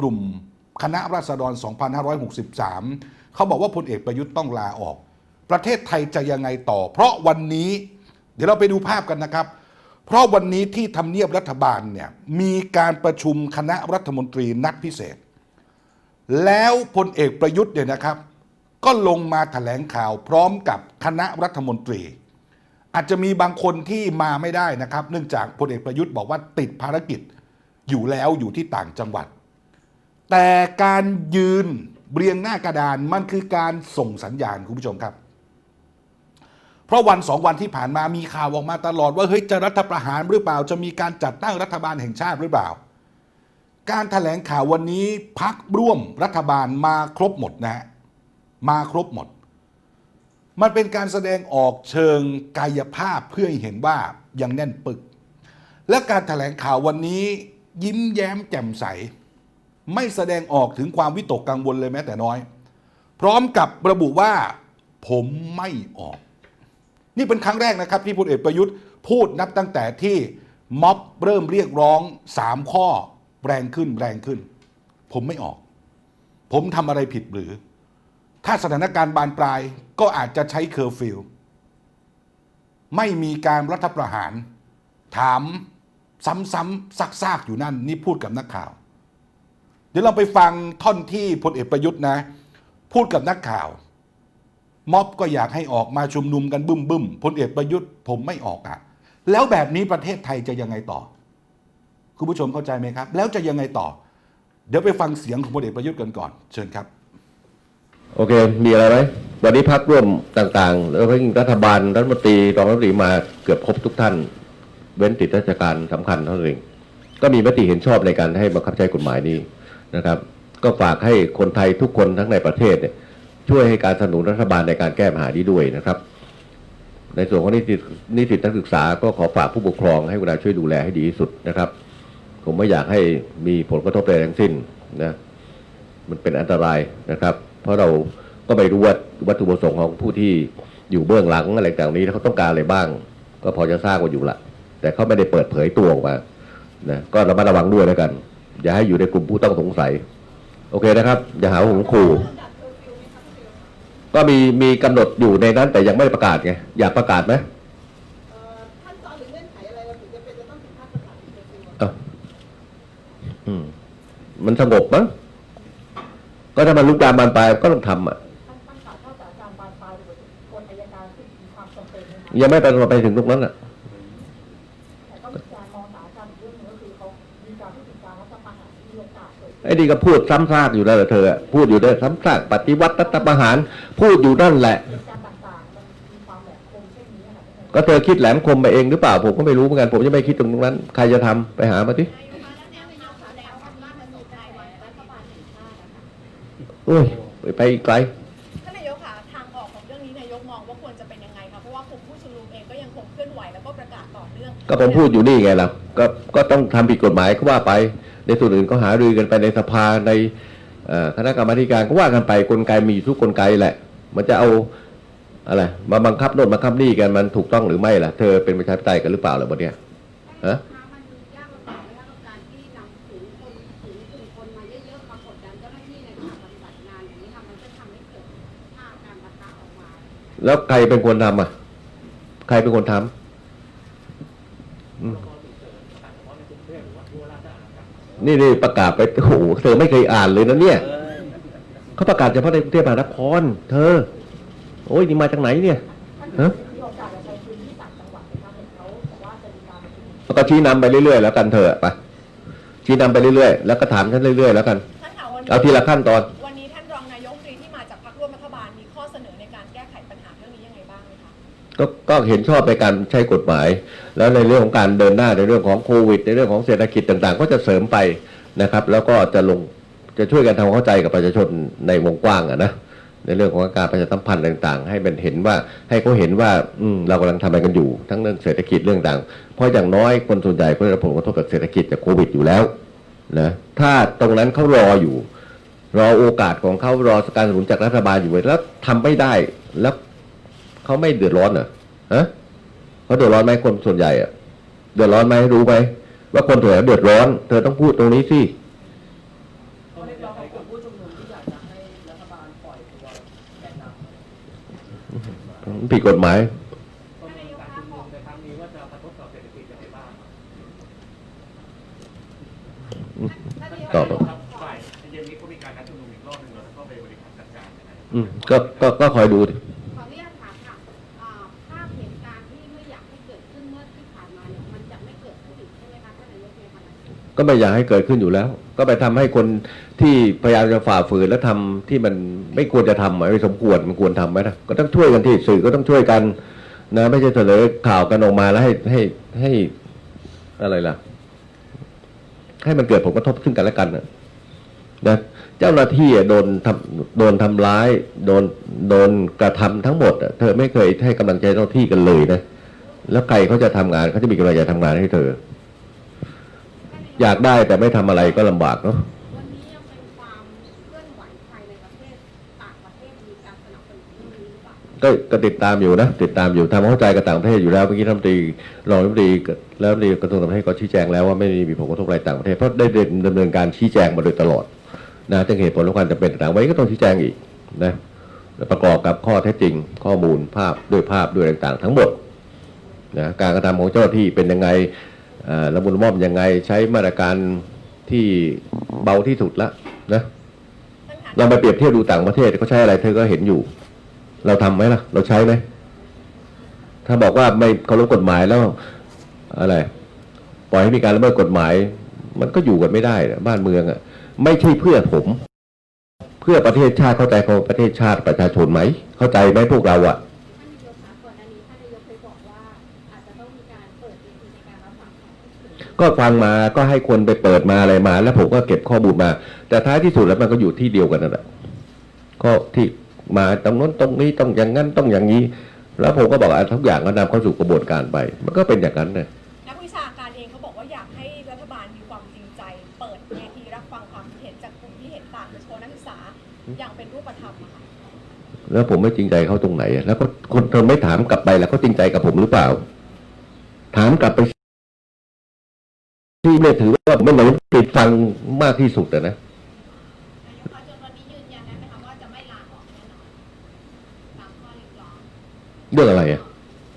กลุ่มคณะราษฎร 2563 เขาบอกว่าพลเอกประยุทธ์ต้องลาออก ประเทศไทยจะยังไงต่อ เพราะวันนี้เดี๋ยวเราไปดูภาพกันนะครับ เพราะวันนี้ที่ทำเนียบรัฐบาลเนี่ยมีการประชุมคณะรัฐมนตรีนัดพิเศษ แล้วพลเอกประยุทธ์เนี่ยนะครับ ก็ลงมาแถลงข่าวพร้อมกับคณะรัฐมนตรี อาจจะมีบางคนที่มาไม่ได้นะครับ เนื่องจากพลเอกประยุทธ์บอกว่าติดภารกิจอยู่แล้วอยู่ที่ต่างจังหวัด แต่การยืนเรียงหน้ากระดานมันคือการส่งสัญญาณคุณผู้ชมครับ เพราะวันสองวันที่ผ่านมามีข่าวออกมาตลอดว่าเฮ้ยจะรัฐประหารหรือเปล่า จะมีการจัดตั้งรัฐบาลแห่งชาติหรือเปล่า การถแถลงข่าววันนี้พักร่วมรัฐบาลมาครบหมดนะฮะมาครบหมด มันเป็นการแสดงออกเชิงกายภาพเพื่อให้เห็นว่ายังแน่นปึก และการถแถลงข่าววันนี้ยิ้มแย้มแจ่มใส ไม่แสดงออกถึงความวิตกกังวลเลยแม้แต่น้อย พร้อมกับระบุว่า ผมไม่ออก นี่เป็นครั้งแรกนะครับ ที่พลเอกประยุทธ์พูดนับตั้งแต่ที่ม็อบเริ่มเรียกร้องสามข้อแรงขึ้นแรงขึ้น ผมไม่ออก ผมทำอะไรผิดหรือ ถ้าสถานการณ์บานปลายก็อาจจะใช้เคอร์ฟิวไม่มีการรัฐประหาร ถามซ้ำๆซักๆอยู่นั่น นี่พูดกับนักข่าว เดี๋ยวเราไปฟังท่อนที่พลเอกประยุทธ์นะ พูดกับนักข่าว ม็อบก็อยากให้ออกมาชุมนุมกันบึ้มบึ้มพลเอกประยุทธ์ผมไม่ออกอะ แล้วแบบนี้ประเทศไทยจะยังไงต่อ คุณผู้ชมเข้าใจไหมครับ แล้วจะยังไงต่อ เดี๋ยวไปฟังเสียงของพลเอกประยุทธ์กันก่อน เชิญครับ โอเค มีอะไรไหมวันนี้พักร่วมต่างๆ แล้วก็รัฐบาลรัฐมนตรีรองรัฐมนตรีมาเกือบครบทุกท่าน เว้นติดราชการสำคัญเท่านั้นเองก็มีมติเห็นชอบในการให้บังคับใช้กฎหมายนี้ นะครับ ก็ฝากให้คนไทยทุกคนทั้งในประเทศเนี่ยช่วยให้การสนับสนุนรัฐบาลในการแก้ปัญหานี้ด้วยนะครับ ในส่วนของนิสิตนิสิตนักศึกษาก็ขอฝากผู้ปกครองให้เวลาช่วยดูแลให้ดีที่สุดนะครับ ผมไม่อยากให้มีผลกระทบใดทั้งสิ้นนะมันเป็นอันตรายนะครับ เพราะเราก็ไม่รู้ว่าวัตถุประสงค์ของผู้ที่อยู่เบื้องหลังอะไรต่างนี้เขาต้องการอะไรบ้าง ก็พอจะทราบกันอยู่ละแต่เขาไม่ได้เปิดเผยตัวออกมานะก็ระมัดระวังด้วยแล้วกัน อย่าให้อยู่ในกลุ่มผู้ต้องสงสัย โอเคนะครับ อย่าหาว่าผมขู่ก็มีมีกำหนดอยู่ในนั้น แต่ยังไม่ได้ประกาศไงอยากประกาศไหมเอ่อขั้นตอนหรือเงื่อนไขอะไรเราถึงจะเป็นจะต้องถึงขั้นประกาศเป็นจริงเอ้าอืมมันสงบมั้งก็ถ้ามันลุกลามบานปลายก็ต้องทำอะขั้นขั้นตอนเท่ากับการบานปลายหรือกฎอัยการที่มีความจำเป็นนะคะยังไม่ไปไปถึงตรงนั้นอะ ไอ้นี่ก็พูดซ้ำซากอยู่แล้วเหรอเธออะพูดอยู่ได้ซ้ำซากปฏิวัติรัฐประหาร พูดอยู่นั่นแหละเหตุการณ์ต่างๆมันมีความแหลมคมเช่นนี้ค่ะท่านก็เธอคิดแหลมคมไปเองหรือเปล่าผมก็ไม่รู้เหมือนกันผมจะไม่คิดตรงนั้น ใครจะทำไปหามาที่โอ้ยไปไปอีกไกลท่านนายกค่ะทางออกของเรื่องนี้นายกมองว่าควรจะเป็นยังไงคะเพราะว่ากลุ่มผู้ชุมนุมเองก็ยังคงเคลื่อนไหวแล้วก็ประกาศต่อเนื่องก็ผมพูดอยู่นี่ไงล่ะก็ก็ต้องทำผิดกฎหมายก็ว่าไป ในส่วนอื่นก็หารือกันไปในสภาในเอ่อคณะกรรมาธิการก็ว่ากันไปกลไกมีอยู่ทุกกลไกแหละ มันจะเอาอะไรมาบังคับโน่นบังคับนี่กันมันถูกต้องหรือไม่ล่ะ เธอเป็นประชาธิปไตยกันหรือเปล่าล่ะวันเนี้ยฮะมันยากลำบากไหมคะกับการที่นำถึงคนถึงกลุ่มคนมาเยอะๆมากดดันเจ้าหน้าที่ในการปฏิบัติงานอย่างนี้ค่ะมันจะทำให้เกิดภาพการปะทะออกมาแล้วใครเป็นคนทำอะ ใครเป็นคนทำอืม นี่นี่ประกาศไปโอ้โหเธอไม่เคยอ่านเลยนะเนี่ยเขาประกาศเฉพาะในกรุงเทพมหานคร เธอ โอ้ยนี่มาจากไหนเนี่ยฮะมีโอกาสจะใช้พื้นที่ต่างจังหวัดไหมคะเห็นเขาบอกว่าจะมีการประชุมแล้วก็ชี้นำไปเรื่อยๆแล้วกันเธอะไปชี้นำไปเรื่อยๆแล้วก็ถามฉันเรื่อยๆแล้วกันท่านค่ะวันนี้เอาทีละขั้นตอน ก็ก็เห็นชอบในการใช้กฎหมาย แล้วในเรื่องของการเดินหน้าในเรื่องของโควิด ในเรื่องของเศรษฐกิจต่างๆ ก็จะเสริมไปนะครับ แล้วก็จะลงจะช่วยกันทำความเข้าใจกับประชาชนในวงกว้างอะนะในเรื่องของการประชาสัมพันธ์ต่างๆ ให้มันเห็นว่าให้เขาเห็นว่าอืมเรากำลังทำอะไรกันอยู่ ทั้งเรื่องเศรษฐกิจเรื่องต่างเพราะอย่างน้อยคนส่วนใหญ่ก็ได้รับผลกระทบจากเศรษฐกิจจากโควิดอยู่แล้วนะถ้าตรงนั้นเขารออยู่ รอโอกาสของเขารอการสนับสนุนจากรัฐบาลอยู่แล้วทำไม่ได้แล้ว เขาไม่เดือดร้อนเหรอฮะเขาเดือดร้อนไหมคนส่วนใหญ่อะเดือดร้อนไหมรู้ไหมว่าคนส่วเดือดร้อน เธอต้องพูดตรงนี้สิผิดกฎหมายตอบก็ก็ก็คอยดูดิ ก็ไม่อยากให้เกิดขึ้นอยู่แล้ว ก็ไปทำให้คนที่พยายามจะฝ่าฝืนและทำที่มันไม่ควรจะทำไม่สมควรมันควรทำไหมนะก็ต้องช่วยกันที่สื่อก็ต้องช่วยกันนะไม่ใช่เสนอข่าวกันออกมาแล้วให้ให้ให้อะไรล่ะ ให้มันเกิดผลกระทบซึ่งกันและกันนะนะเจ้าหน้าที่อะโดนทำโดนทำร้ายโดนโดนกระทำทั้งหมดเธอไม่เคยให้กำลังใจเจ้าที่กันเลยนะแล้วใครเขาจะทำงานเขาจะมีกำลังใจทำงานให้เธอ อยากได้แต่ไม่ทำอะไรก็ลำบากเนาะวันนี้ยังเป็นความเคลื่อนไหวภายในประเทศต่างประเทศมีการสนับสนุนเรื่องนี้หรือเปล่าก็ก็ติดตามอยู่นะติดตามอยู่ทำความเข้าใจกับต่างประเทศอยู่แล้วเมื่อกี้รัฐมนตรีรองรัฐมนตรีแล้วรัฐมนตรีกระทรวงต่างประเทศก็ชี้แจงแล้วว่าไม่มีผลกระทบอะไรต่างประเทศเพราะได้ดำเนินการชี้แจงมาโดยตลอดนะถึงเหตุผลและความจำเป็นต่างๆไว้ก็ต้องชี้แจงอีกนะแล้วประกอบกับข้อเท็จจริง ข้อมูลภาพด้วยภาพด้วยต่างๆ ทั้งหมดนะการกระทำของเจ้าหน้าที่เป็นยังไงเอ่อ ละมุนม่อมยังไงใช้มาตรการที่เบาที่สุดละนะเรามาเปรียบเทียบดูต่างประเทศเขาใช้อะไรเธอก็เห็นอยู่ เราทำไหมล่ะ เราใช้ไหมถ้าบอกว่าไม่เคารพกฎหมายแล้วอะไร ปล่อยให้มีการละเมิดกฎหมาย มันก็อยู่กันไม่ได้บ้านเมืองอะ่ะ ไม่ใช่เพื่อผม เพื่อประเทศชาติเข้าใจของประเทศชาติประชาชนไหม เข้าใจไหมพวกเราอะ่ะ ก็ฟังมาก็ให้คนไปเปิดมาอะไรมา แล้วผมก็เก็บข้อมูลมา แต่ท้ายที่สุดแล้วมันก็อยู่ที่เดียวกันนั่นแหละก็ที่มาตรงนั้นตรงนี้ต้องอย่างนั้นต้องอย่างนี้ แล้วผมก็บอกอะทุกอย่างก็นำเข้าสู่กระบวนการไป มันก็เป็นอย่างนั้นเลยนักวิชาการเองเขาบอกว่าอยากให้รัฐบาลมีความจริงใจ เปิดเวทีรับฟังความคิดเห็นจากกลุ่มที่เห็นต่างโดยเฉพาะนักศึกษาอย่างเป็นรูปธรรมอะค่ะแล้วผมไม่จริงใจเขาตรงไหนอะแล้วก็คนเธอไม่ถามกลับไปแล้วเขาจริงใจกับผมหรือเปล่า ถามกลับไป ที่เนี่ยถือว่าไม่เหมือนติดฟังมากที่สุดอะนะนายกคะจนวันนี้ยืนยันได้ไหมคะว่าจะไม่ลาออกแน่นอนตามข้อเรียกร้องเรื่องอะไรอะ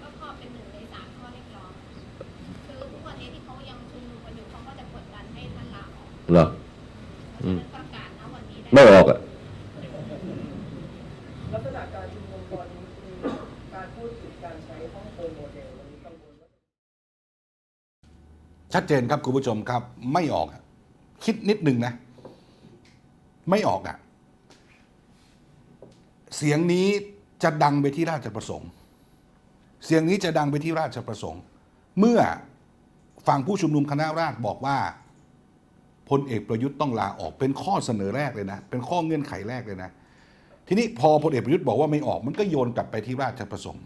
ก็ข้อเป็นหนึ่งในสามข้อเรียกร้องคือทุกวัน ชัดเจนครับคุณผู้ชมครับ ไม่ออก คิดนิดนึงนะ ไม่ออกอะ เสียงนี้จะดังไปที่ราชประสงค์ เสียงนี้จะดังไปที่ราชประสงค์ เมื่อฝั่งผู้ชุมนุมคณะราษฎรบอกว่าพลเอกประยุทธ์ต้องลาออกเป็นข้อเสนอแรกเลยนะ เป็นข้อเงื่อนไขแรกเลยนะ ทีนี้พอพลเอกประยุทธ์บอกว่าไม่ออกมันก็โยนกลับไปที่ราชประสงค์